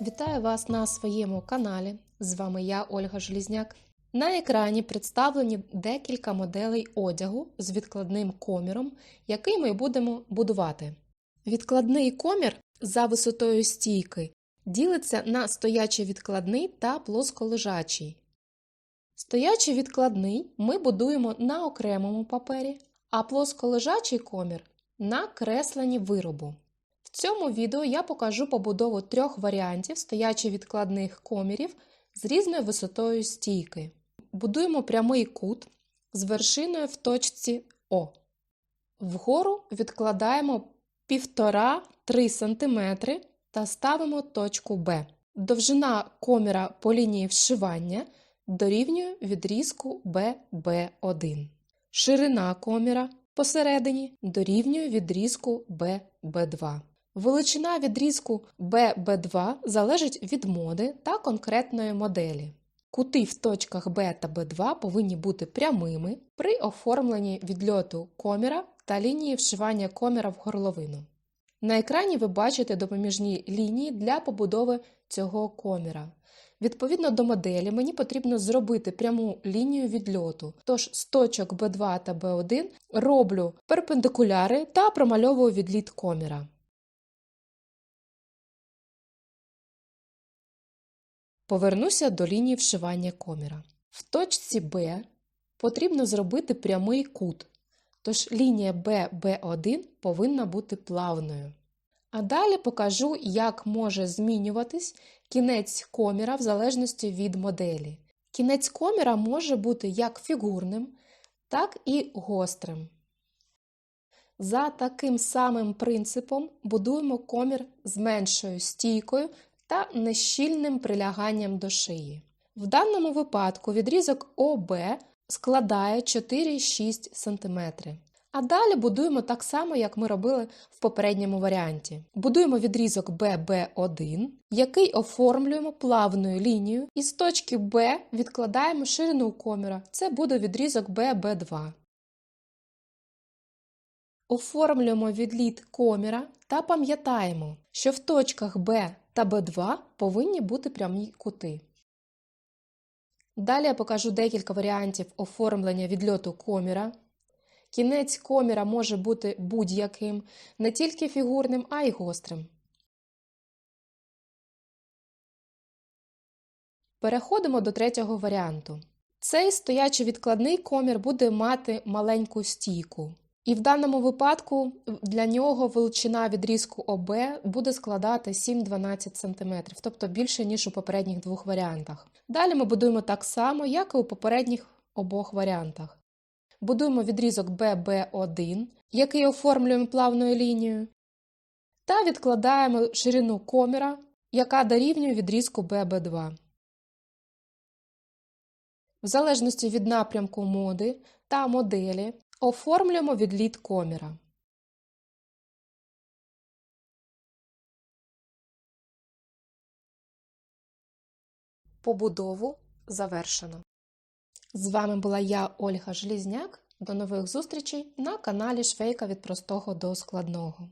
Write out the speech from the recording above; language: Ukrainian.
Вітаю вас на своєму каналі. З вами я, Ольга Желізняк. На екрані представлені декілька моделей одягу з відкладним коміром, який ми будемо будувати. Відкладний комір за висотою стійки ділиться на стоячий відкладний та плосколежачий. Стоячий відкладний ми будуємо на окремому папері, а плосколежачий комір на кресленні виробу. В цьому відео я покажу побудову трьох варіантів стоячи відкладних комірів з різною висотою стійки. Будуємо прямий кут з вершиною в точці О. Вгору відкладаємо 1,5-3 см та ставимо точку Б. Довжина коміра по лінії вшивання дорівнює відрізку BB1. Ширина коміра посередині дорівнює відрізку BB2. Величина відрізку BB2 залежить від моди та конкретної моделі. Кути в точках B та B2 повинні бути прямими при оформленні відльоту коміра та лінії вшивання коміра в горловину. На екрані ви бачите допоміжні лінії для побудови цього коміра. Відповідно до моделі, мені потрібно зробити пряму лінію відльоту. Тож з точок B2 та B1 роблю перпендикуляри та промальовую відліт коміра. Повернуся до лінії вшивання коміра. В точці B потрібно зробити прямий кут, тож лінія BB1 повинна бути плавною. А далі покажу, як може змінюватись кінець коміра в залежності від моделі. Кінець коміра може бути як фігурним, так і гострим. За таким самим принципом будуємо комір з меншою стійкою та нещільним приляганням до шиї. В даному випадку відрізок ОБ складає 4-6 см. А далі будуємо так само, як ми робили в попередньому варіанті. Будуємо відрізок BB1, який оформлюємо плавною лінією, і з точки B відкладаємо ширину коміра. Це буде відрізок BB2. Оформлюємо відліт коміра та пам'ятаємо, що в точках B та B2 повинні бути прямі кути. Далі я покажу декілька варіантів оформлення відльоту коміра. Кінець коміра може бути будь-яким, не тільки фігурним, а й гострим. Переходимо до третього варіанту. Цей стоячий відкладний комір буде мати маленьку стійку. І в даному випадку для нього величина відрізку ОБ буде складати 7-12 см, тобто більше, ніж у попередніх двох варіантах. Далі ми будуємо так само, як і у попередніх обох варіантах. Будуємо відрізок BB1, який оформлюємо плавною лінією, та відкладаємо ширину коміра, яка дорівнює відрізку BB2. В залежності від напрямку моди та моделі оформлюємо відліт коміра. Побудову завершено. З вами була я, Ольга Желізняк. До нових зустрічей на каналі Швейка від простого до складного.